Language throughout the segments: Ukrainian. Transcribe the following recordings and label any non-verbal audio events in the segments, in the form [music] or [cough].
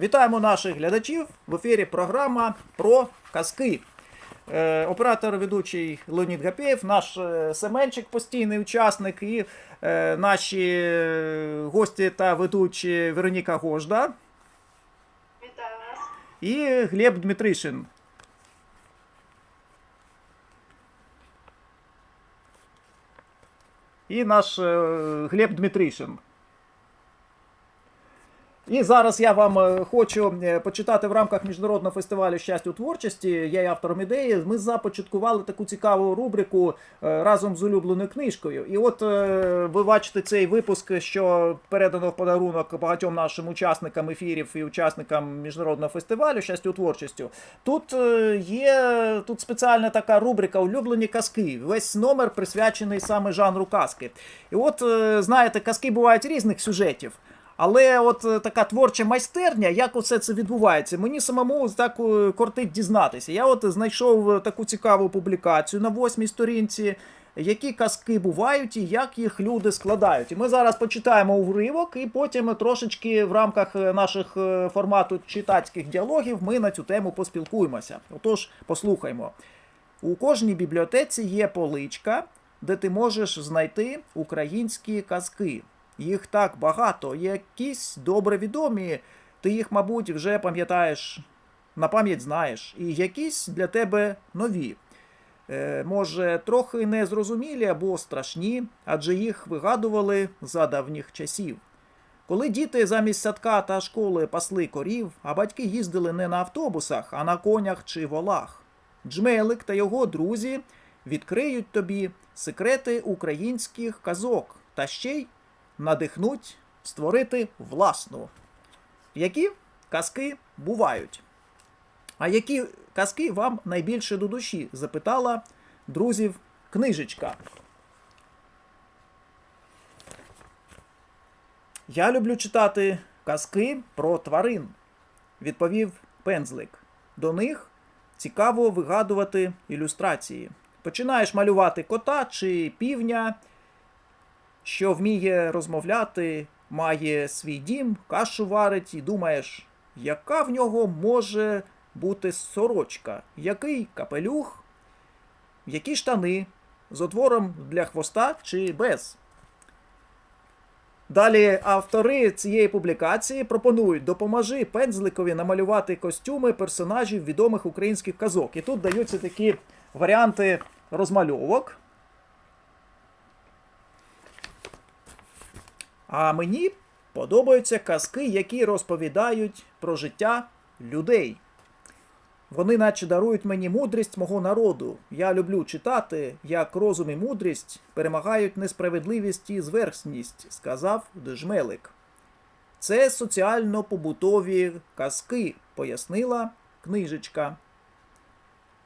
Вітаємо наших глядачів в ефірі програма про казки. Е, оператор ведучий Леонід Гапєєв, наш е, Семенчик, постійний учасник, і е, наші гості та ведучі Вероніка Гожда Вітаю вас. і Глеб Дмитришин. І наш Глеб Дмитришин. І зараз я вам е, хочу е, почитати в рамках міжнародного фестивалю щастя у творчості. Я є автором ідеї. Ми започаткували таку цікаву рубрику е, разом з улюбленою книжкою. І от ви бачите цей випуск, що передано в подарунок багатьом нашим учасникам ефірів і учасникам міжнародного фестивалю щастя у творчістю. Тут є тут спеціальна така рубрика Улюблені казки. Весь номер присвячений саме жанру казки. І от знаєте, казки бувають різних сюжетів. Але от е, така творча майстерня, як усе це відбувається, мені самому так е, кортить дізнатися. Я от знайшов е, таку цікаву публікацію на восьмій сторінці, які казки бувають і як їх люди складають. І ми зараз почитаємо уривок, і потім трошечки в рамках наших формату читацьких діалогів ми на цю тему поспілкуємося. Отож, послухаймо. У кожній бібліотеці є поличка, де ти можеш знайти українські казки. Їх так багато, якісь добре відомі, ти їх, мабуть, вже пам'ятаєш, на пам'ять знаєш, і якісь для тебе нові. Е, може, трохи незрозумілі або страшні, адже їх вигадували за давніх часів. Коли діти замість садка та школи пасли корів, а батьки їздили не на автобусах, а на конях чи волах. Джмелик та його друзі відкриють тобі секрети українських казок та ще й надихнуть створити власну. Які казки бувають? А які казки вам найбільше до душі? запитала друзів книжечка. Я люблю читати казки про тварин, відповів пензлик. До них цікаво вигадувати ілюстрації. Починаєш малювати кота чи півня, що вміє розмовляти, має свій дім, кашу варить, і думаєш, яка в нього може бути сорочка, який капелюх, які штани, з отвором для хвоста чи без. Далі автори цієї публікації пропонують допоможи пензликові намалювати костюми персонажів відомих українських казок. І тут даються такі варіанти розмальовок. А мені подобаються казки, які розповідають про життя людей. Вони наче дарують мені мудрість мого народу. Я люблю читати, як розум і мудрість перемагають несправедливість і зверхність, сказав Дежмелик. Це соціально-побутові казки, пояснила книжечка.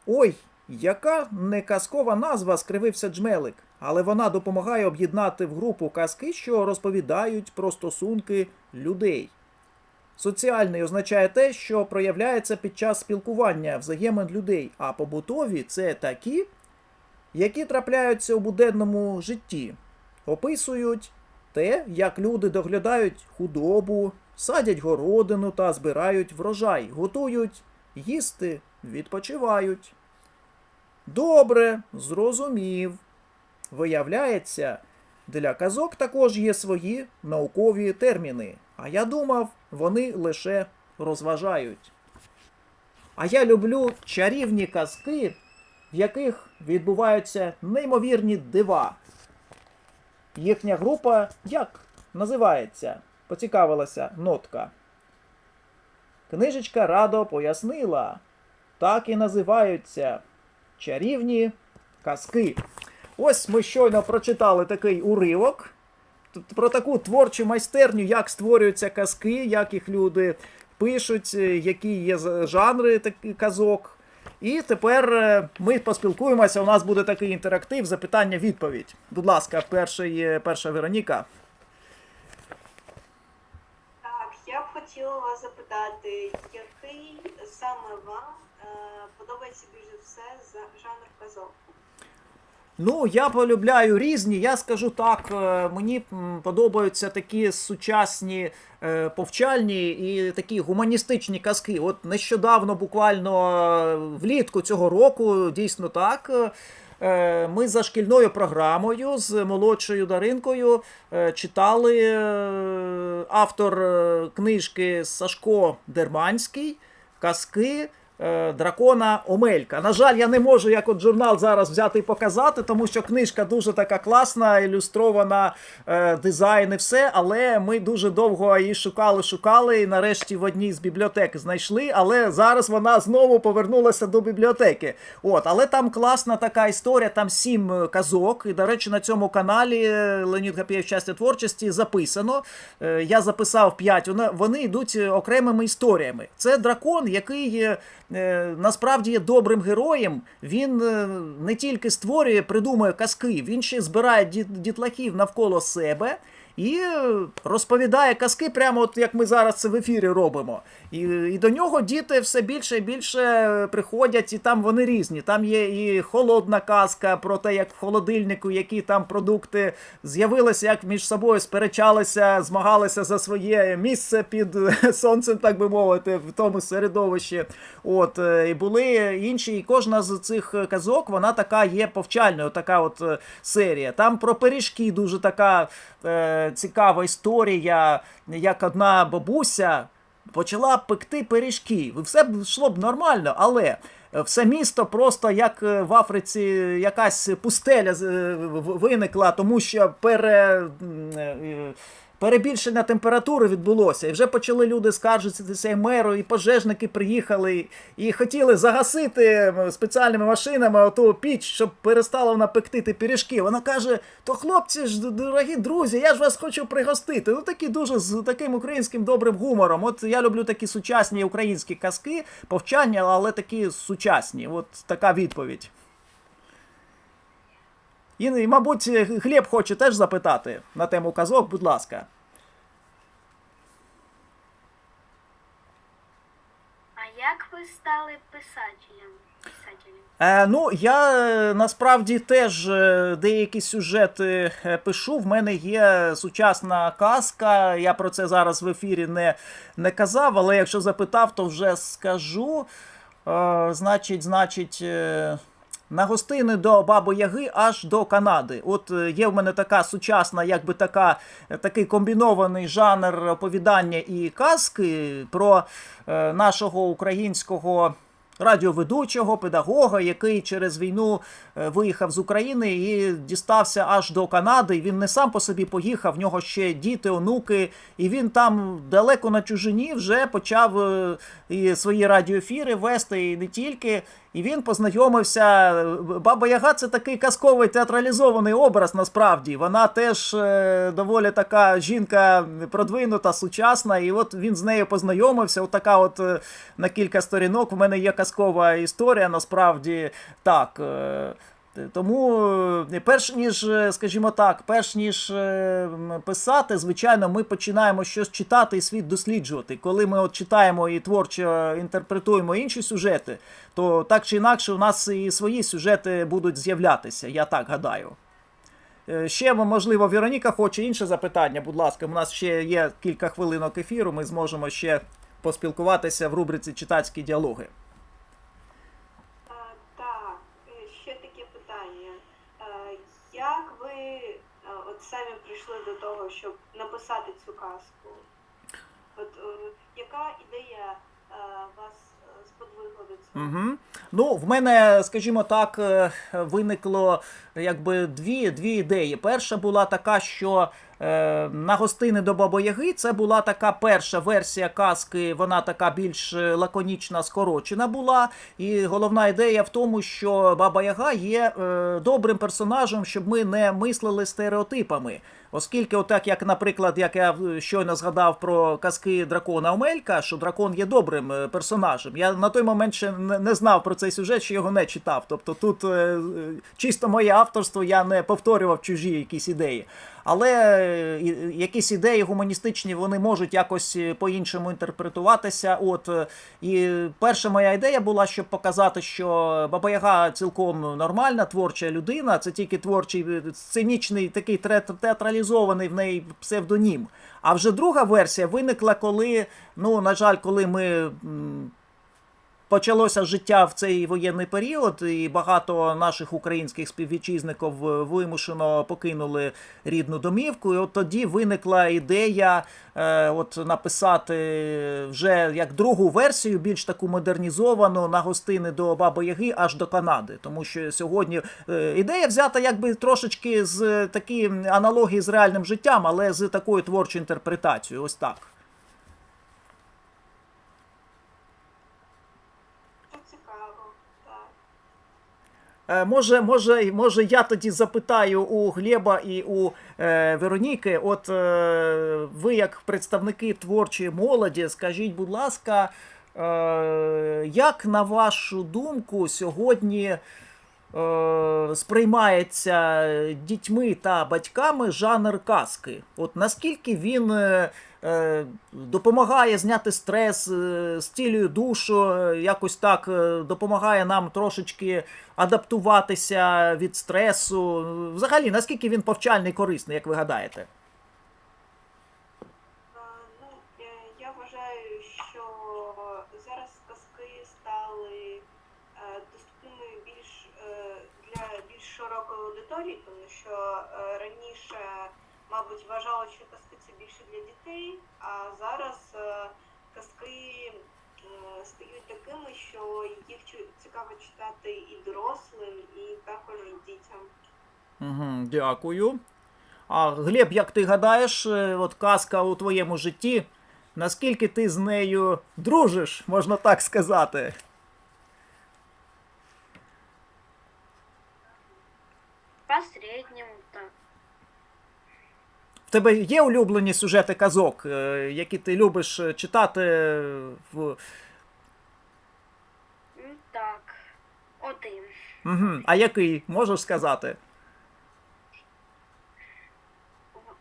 Ой, яка не казкова назва, скривився Джмелик, але вона допомагає об'єднати в групу казки, що розповідають про стосунки людей. Соціальний означає те, що проявляється під час спілкування взаємин людей, а побутові це такі, які трапляються у буденному житті, описують те, як люди доглядають худобу, садять городину та збирають врожай, готують їсти, відпочивають. Добре, зрозумів. Виявляється, для казок також є свої наукові терміни, а я думав, вони лише розважають. А я люблю чарівні казки, в яких відбуваються неймовірні дива. Їхня група як називається? поцікавилася нотка. Книжечка радо пояснила. Так і називаються чарівні казки. Ось ми щойно прочитали такий уривок про таку творчу майстерню, як створюються казки, як їх люди пишуть, е, які є жанри казок. І тепер е, ми поспілкуємося. У нас буде такий інтерактив, запитання-відповідь. Будь ласка, перший, е, перша Вероніка. Так, я б хотіла вас запитати, який саме вам подобається більше все за жанр казок? Ну, я полюбляю різні. Я скажу так, е, мені подобаються такі сучасні е, повчальні і такі гуманістичні казки. От нещодавно, буквально е, влітку цього року, дійсно так. Ми за шкільною програмою з молодшою Даринкою читали автор книжки Сашко Дерманський казки дракона Омелька. На жаль, я не можу як от журнал зараз взяти і показати, тому що книжка дуже така класна, ілюстрована, е, дизайн і все. Але ми дуже довго її шукали, шукали, і нарешті в одній з бібліотек знайшли. Але зараз вона знову повернулася до бібліотеки. От, але там класна така історія, там сім е, казок. І, до речі, на цьому каналі е, Леонід Гапєєв щастя творчості записано. Е, Я записав п'ять. Вони, йдуть е, окремими історіями. Це дракон, який е, е, насправді є добрим героєм. Він е, не тільки створює, придумує казки, він ще збирає діт- дітлахів навколо себе. І розповідає казки, прямо от як ми зараз це в ефірі робимо. І, і до нього діти все більше і більше приходять, і там вони різні. Там є і холодна казка про те, як в холодильнику, які там продукти з'явилися, як між собою сперечалися, змагалися за своє місце під [laughs] сонцем, так би мовити, в тому середовищі. От е, і були інші, і кожна з цих казок вона така є повчальною, така от е, серія. Там про пиріжки дуже така е, цікава історія, як одна бабуся почала пекти пиріжки. Все б йшло б нормально, але. е, Все місто просто як е, в Африці якась пустеля е, виникла, тому що пере, перебільшення температури відбулося. І вже почали люди скаржитися і меру, і пожежники приїхали і хотіли загасити спеціальними машинами оту піч, щоб перестала вона пекти пиріжки. Вона каже: то хлопці ж, дорогі друзі, я ж вас хочу пригостити. Ну такі дуже з таким українським добрим гумором. От я люблю такі сучасні українські казки, повчання, але такі сучасні. От така відповідь. І, мабуть, Глеб хоче теж запитати на тему казок, будь ласка. А як ви стали писателем? Е, ну, я е, насправді теж е, деякі сюжети е, пишу. В мене є сучасна казка. Я про це зараз в ефірі не, не казав, але якщо запитав, то вже скажу. Е, значить, значить. На гостини до Баби Яги аж до Канади. От е, є в мене така сучасна, якби така, е, такий комбінований жанр оповідання і казки про е, нашого українського радіоведучого, педагога, який через війну е, виїхав з України і дістався аж до Канади. І він не сам по собі поїхав, в нього ще діти, онуки, і він там далеко на чужині вже почав е, і свої радіоефіри вести, і не тільки. І він познайомився. Баба Яга це такий казковий театралізований образ, насправді. Вона теж е, доволі така жінка продвинута, сучасна. І от він з нею познайомився. От от е, на кілька сторінок. В мене є казкова історія, насправді так. е, тому, е, перш ніж, е, скажімо так, перш ніж писати, звичайно, ми починаємо щось читати і світ досліджувати. Коли ми от читаємо і творчо інтерпретуємо інші сюжети, то так чи інакше у нас і свої сюжети будуть з'являтися, я так гадаю. Ще, можливо, Вероніка хоче інше запитання. Будь ласка, у нас ще є кілька хвилинок ефіру, ми зможемо ще поспілкуватися в рубриці читацькі діалоги. А, так, е, ще таке питання. Е, Як ви е, от самі прийшли до того, щоб написати цю казку? От е, яка ідея вас сподвигла до цього? Угу. Ну, в мене, скажімо так, виникло якби дві, дві ідеї. Перша була така, що на гостини до Бабояги це була така перша версія казки, вона така більш е, лаконічна, скорочена була. І головна ідея в тому, що Баба Яга є е, добрим персонажем, щоб ми не мислили стереотипами. Оскільки, отак, як, наприклад, як я е, щойно згадав про казки дракона Омелька, що дракон є добрим е, персонажем. Я на той момент ще не, знав про цей сюжет, що його не читав. Тобто тут е, е, чисто моє авторство, я не повторював чужі якісь ідеї. Але е, якісь ідеї гуманістичні вони можуть якось е, по-іншому інтерпретуватися. От е, і перша моя ідея була, щоб показати, що Баба Яга цілком нормальна творча людина. Це тільки творчий е, сценічний, такий театралізований в неї псевдонім. А вже друга версія виникла, коли, ну, на жаль, коли ми. Почалося життя в цей воєнний період, і багато наших українських співвітчизників е, вимушено покинули рідну домівку. І от тоді виникла ідея е, от написати вже як другу версію, більш таку модернізовану на гостини до Баби Яги аж до Канади. Тому що сьогодні е, ідея взята якби трошечки з такі аналогії з реальним життям, але з такою творчою інтерпретацією. Ось так. Це цікаво, так. Е, Може, може, може, я тоді запитаю у Глеба і у е, Вероніки. От е, ви, як представники творчої молоді, скажіть, будь ласка, е, як на вашу думку сьогодні е, сприймається дітьми та батьками жанр казки? От наскільки він е, е, допомагає зняти стрес, е, стілює душу, е, якось так е, допомагає нам трошечки адаптуватися від стресу. Взагалі, наскільки він повчальний корисний, як ви гадаєте? Широкої тому що е, раніше, мабуть, вважали, що казки це більше для дітей, а зараз е, казки стають такими, що їх цікаво читати і дорослим, і також дітям. Угу, дякую. А Глеб, як ти гадаєш, е, от казка у твоєму житті, наскільки ти з нею дружиш, можна так сказати? По среднему так. В тебе є улюблені сюжети казок, е, які ти любиш е, читати в. Так. Один. Угу. А який, можеш сказати?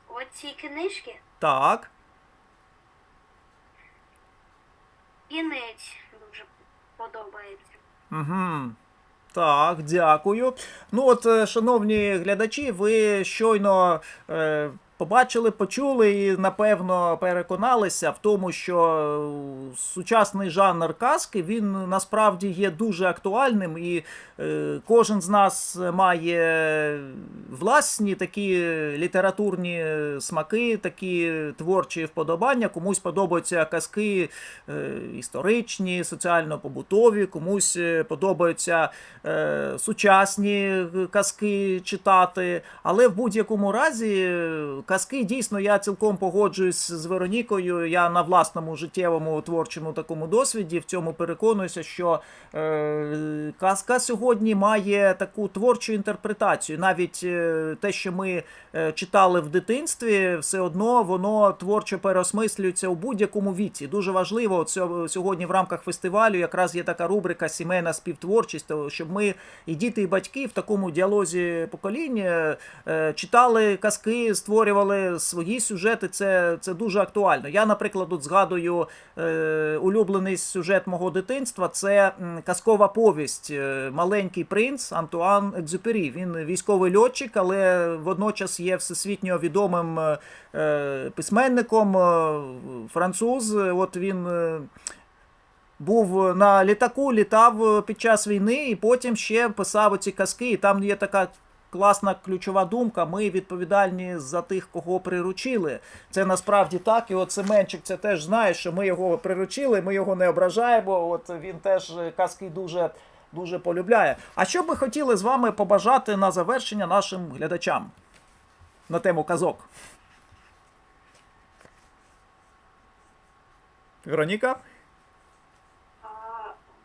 В оцій книжці Так. кінець дуже подобається. Угу. Так, дякую. Ну от, е, шановні глядачі, ви щойно е, побачили, почули і напевно переконалися в тому, що е, сучасний жанр казки він насправді є дуже актуальним, і е, кожен з нас має власні такі літературні смаки, такі творчі вподобання. Комусь подобаються казки е, історичні, соціально-побутові, комусь е, подобаються е, сучасні казки читати. Але в будь-якому разі е, казки дійсно я цілком погоджуюсь з Веронікою. Я на власному життєвому творчому такому досвіді в цьому переконуюся, що е, казка сьогодні має таку творчу інтерпретацію. Навіть е, те, що ми е, читали в дитинстві, все одно воно творчо переосмислюється у будь-якому віці. Дуже важливо от сьогодні в рамках фестивалю якраз є така рубрика Сімейна співтворчість, щоб ми і діти, і батьки в такому діалозі покоління е, читали казки, створювали свої сюжети. Це, це дуже актуально. Я, наприклад, от згадую е, улюблений сюжет мого дитинства. Це казкова повість е, Маленький принц Антуан Екзюпері. Він військовий льотчик, але водночас є всесвітньо відомим е, е, письменником, е, француз. От він. був на літаку, літав під час війни, і потім ще писав оці казки. І там є така класна ключова думка. Ми відповідальні за тих, кого приручили. Це насправді так. І от Семенчик це теж знає, що ми його приручили, ми його не ображаємо. От він теж казки дуже. Дуже полюбляє. А що б ми хотіли з вами побажати на завершення нашим глядачам на тему казок? Вероніка? А,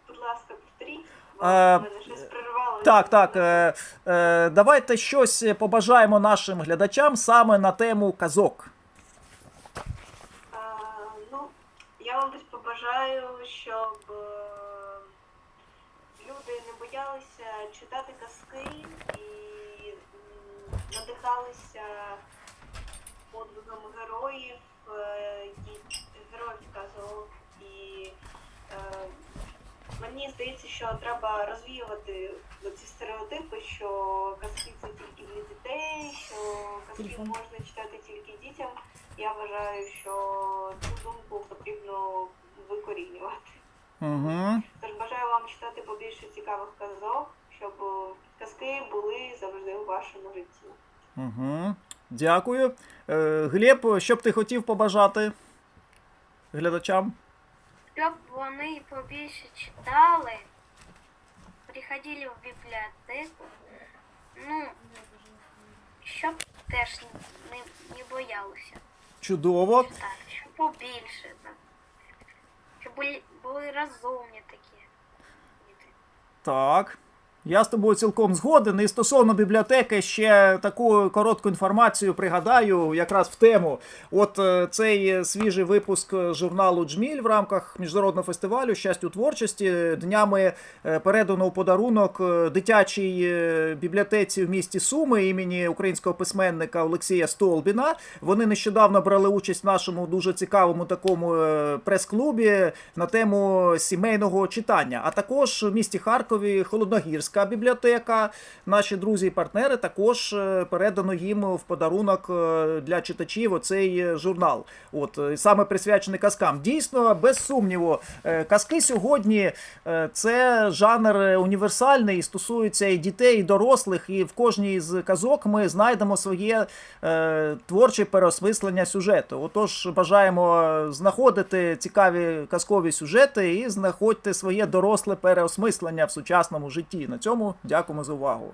будь ласка, повторіть, А, в мене щось прервалося. Так, так. Е, е, давайте щось побажаємо нашим глядачам саме на тему казок. А, ну, я, мабуть, побажаю, щоб е, люди не боялися читати казки і надихалися подвигам героїв, е, героїв казок. І е, мені здається, що треба розвіювати ці стереотипи, що казки це тільки для дітей, що казки можна читати тільки дітям. Я вважаю, що цю думку потрібно викорінювати. Угу. Тож бажаю вам читати побільше цікавих казок, щоб казки були завжди у вашому житті. Угу. Дякую. Е, Глеб, що б ти хотів побажати глядачам? Щоб вони побільше читали, приходили в бібліотеку, ну, щоб теж не, не боялися Чудово. Так, щоб побільше. Так. Щоб були, були розумні такі діти. Так. Я з тобою цілком згоден. І стосовно бібліотеки ще таку коротку інформацію пригадаю, якраз в тему. От е, цей свіжий випуск журналу Джміль в рамках міжнародного фестивалю Щастя у творчості днями е, передано у подарунок е, дитячій бібліотеці в місті Суми імені українського письменника Олексія Столбіна. Вони нещодавно брали участь в нашому дуже цікавому такому прес-клубі на тему сімейного читання. А також в місті Харкові Холодногірська бібліотека. Наші друзі і партнери також е, передано їм в подарунок е, для читачів оцей е, журнал. От саме присвячений казкам. Дійсно, без сумніву, казки сьогодні це жанр універсальний, стосується і дітей, і дорослих. І в кожній з казок ми знайдемо своє творче переосмислення сюжету. Отож, бажаємо знаходити цікаві казкові сюжети і знаходьте своє доросле переосмислення в сучасному житті. На цьому дякуємо за увагу.